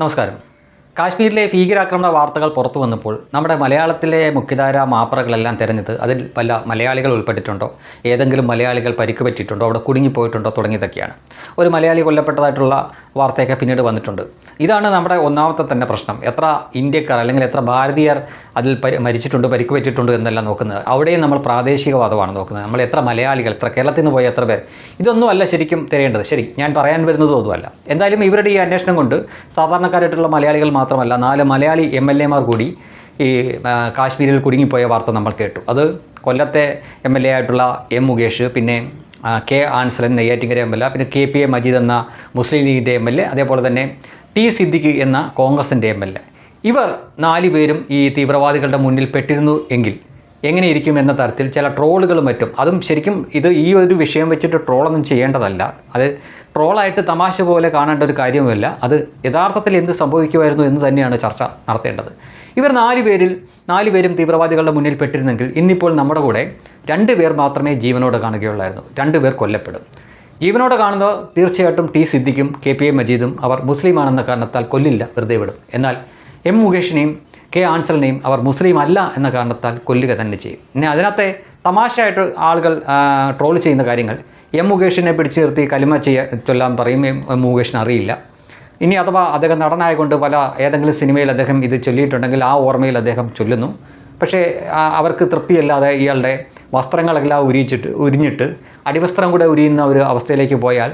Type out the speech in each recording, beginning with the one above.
നമസ്കാരം. കാശ്മീരിലെ ഭീകരാക്രമണ വാർത്തകൾ പുറത്തു വന്നപ്പോൾ നമ്മുടെ മലയാളത്തിലെ മുഖ്യധാര മാപ്പറകളെല്ലാം തിരഞ്ഞത് അതിൽ പല മലയാളികൾ ഉൾപ്പെട്ടിട്ടുണ്ടോ? ഏതെങ്കിലും മലയാളികൾ പരിക്ക് പറ്റിയിട്ടുണ്ടോ അവിടെ കുടുങ്ങിപ്പോയിട്ടുണ്ടോ? തുടങ്ങിയതൊക്കെയാണ്. ഒരു മലയാളി കൊല്ലപ്പെട്ടതായിട്ടുള്ള വാർത്തയൊക്കെ പിന്നീട് വന്നിട്ടുണ്ട്. ഇതാണ് നമ്മുടെ ഒന്നാമത്തെ തന്നെ പ്രശ്നം. എത്ര ഇന്ത്യക്കാർ അല്ലെങ്കിൽ എത്ര ഭാരതീയർ അതിൽ മരിച്ചിട്ടുണ്ട് പരിക്ക് പറ്റിയിട്ടുണ്ട് എന്നെല്ലാം നോക്കുന്നത്. അവിടെയും നമ്മൾ പ്രാദേശികവാദമാണ് നോക്കുന്നത്. നമ്മൾ എത്ര മലയാളികൾ എത്ര കേരളത്തിൽ നിന്ന് പോയ എത്ര പേർ? ഇതൊന്നും അല്ല ശരിക്കും തിരയേണ്ടത്. ശരി ഞാൻ പറയാൻ വരുന്നതും അതുമല്ല എന്തായാലും ഇവരുടെ ഈ അന്വേഷണം കൊണ്ട് സാധാരണക്കാരായിട്ടുള്ള മലയാളികൾ മാത്രമല്ല നാല് മലയാളി എം എൽ എമാർ കൂടി ഈ കാശ്മീരിൽ കുടുങ്ങിപ്പോയ വാർത്ത നമ്മൾ കേട്ടു. അത് കൊല്ലത്തെ എം എൽ എ ആയിട്ടുള്ള എം മുകേഷ് പിന്നെ K Ansalan Neyyattinkara M L A പിന്നെ കെ പി എ മജീദ് എന്ന മുസ്ലിം ലീഗിന്റെ എം എൽ എ അതേപോലെ തന്നെ ടി സിദ്ദിഖ് എന്ന കോൺഗ്രസിന്റെ എം എൽ എ. ഇവർ നാല് പേരും ഈ തീവ്രവാദികളുടെ മുന്നിൽ പെട്ടിരുന്നു എങ്കിൽ എങ്ങനെയിരിക്കും എന്ന തരത്തിൽ ചില ട്രോളുകളും മറ്റും. അതും ശരിക്കും ഇത് ഈ ഒരു വിഷയം വെച്ചിട്ട് ട്രോളൊന്നും ചെയ്യേണ്ടതല്ല. അത് ട്രോളായിട്ട് തമാശ പോലെ കാണേണ്ട ഒരു കാര്യവുമല്ല. അത് യഥാർത്ഥത്തിൽ എന്ത് സംഭവിക്കുമായിരുന്നു എന്ന് തന്നെയാണ് ചർച്ച നടത്തേണ്ടത്. ഇവർ നാല് പേരിൽ നാല് പേരും തീവ്രവാദികളുടെ മുന്നിൽ പെട്ടിരുന്നെങ്കിൽ ഇന്നിപ്പോൾ നമ്മുടെ കൂടെ രണ്ട് പേർ മാത്രമേ ജീവനോടെ കാണുകയുള്ളായിരുന്നു. രണ്ട് പേർ കൊല്ലപ്പെടും. ജീവനോടെ കാണുന്നത് തീർച്ചയായിട്ടും ടി സിദ്ദിഖും കെ പി എ മജീദും അവർ മുസ്ലിമാണെന്ന കാരണത്താൽ കൊല്ലില്ല വെറുതെ വിടും. എന്നാൽ എം മുകേഷിനെയും കെ ആൻസലിനെയും അവർ മുസ്ലിം അല്ല എന്ന കാരണത്താൽ കൊല്ലുക തന്നെ ചെയ്യും. ഇനി അതിനകത്തെ തമാശയായിട്ട് ആളുകൾ ട്രോൾ ചെയ്യുന്ന കാര്യങ്ങൾ എം മുകേഷിനെ പിടിച്ചു നിർത്തി കലിമ ചെയ്യ ചൊല്ലാൻ പറയും എം മുകേഷിന് അറിയില്ല. ഇനി അഥവാ അദ്ദേഹം നടനായകൊണ്ട് പല ഏതെങ്കിലും സിനിമയിൽ അദ്ദേഹം ഇത് ചൊല്ലിയിട്ടുണ്ടെങ്കിൽ ആ ഓർമ്മയിൽ അദ്ദേഹം ചൊല്ലുന്നു. പക്ഷേ അവർക്ക് തൃപ്തിയല്ലാതെ ഇയാളുടെ വസ്ത്രങ്ങളെല്ലാം ഉരിയിച്ചിട്ട് ഉരിഞ്ഞിട്ട് അടിവസ്ത്രം കൂടെ ഉരിയുന്ന ഒരു അവസ്ഥയിലേക്ക് പോയാൽ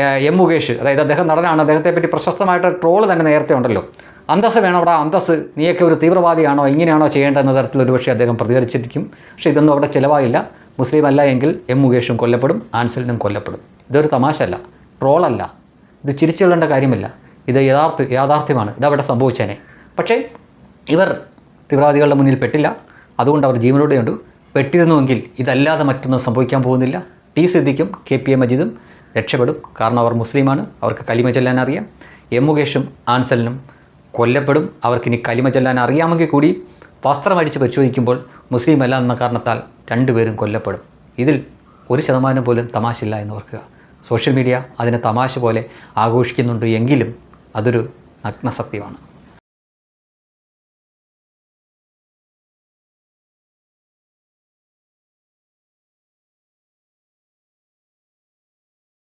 എം മുകേഷ് അതായത് അദ്ദേഹം നടനാണ്. അദ്ദേഹത്തെ പറ്റി പ്രശസ്തമായിട്ട് ട്രോൾ തന്നെ നേരത്തെ ഉണ്ടല്ലോ. അന്തസ് വേണം അവിടെ. അന്തസ് നീയൊക്കെ ഒരു തീവ്രവാദിയാണോ ഇങ്ങനെയാണോ ചെയ്യേണ്ടത് എന്ന തരത്തിൽ ഒരുപക്ഷെ അദ്ദേഹം പ്രതികരിച്ചിരിക്കും. പക്ഷേ ഇതൊന്നും അവിടെ ചിലവായില്ല. മുസ്ലിം അല്ല എങ്കിൽ എം മുകേഷും കൊല്ലപ്പെടും ആൻസലിനും കൊല്ലപ്പെടും. ഇതൊരു തമാശ അല്ല ട്രോളല്ല. ഇത് ചിരിച്ചുകൊള്ളേണ്ട കാര്യമില്ല. ഇത് യഥാർത്ഥ യാഥാർത്ഥ്യമാണ്. ഇതവിടെ സംഭവിച്ചേനെ. പക്ഷേ ഇവർ തീവ്രവാദികളുടെ മുന്നിൽ പെട്ടില്ല. അതുകൊണ്ട് അവർ ജീവനോടെയുണ്ട്. പെട്ടിരുന്നുവെങ്കിൽ ഇതല്ലാതെ മറ്റൊന്നും സംഭവിക്കാൻ പോകുന്നില്ല. ടി സിദ്ദിഖും കെ പി എ മജീദും രക്ഷപ്പെടും. കാരണം അവർ മുസ്ലിമാണ്. അവർക്ക് കലിമ ചൊല്ലാൻ അറിയാം. എം മുകേഷും ആൻസലിനും കൊല്ലപ്പെടും. അവർക്കിനി കലിമ ചൊല്ലാൻ അറിയാമെങ്കിൽ കൂടി വസ്ത്രം അടിച്ച് പരിശോധിക്കുമ്പോൾ മുസ്ലിം അല്ല എന്ന കാരണത്താൽ രണ്ടുപേരും കൊല്ലപ്പെടും. ഇതിൽ ഒരു ശതമാനം പോലും തമാശയില്ല എന്ന് ഓർക്കുക. സോഷ്യൽ മീഡിയ അതിനെ തമാശ പോലെ ആഘോഷിക്കുന്നുണ്ട് എങ്കിലും അതൊരു നഗ്ന സത്യമാണ്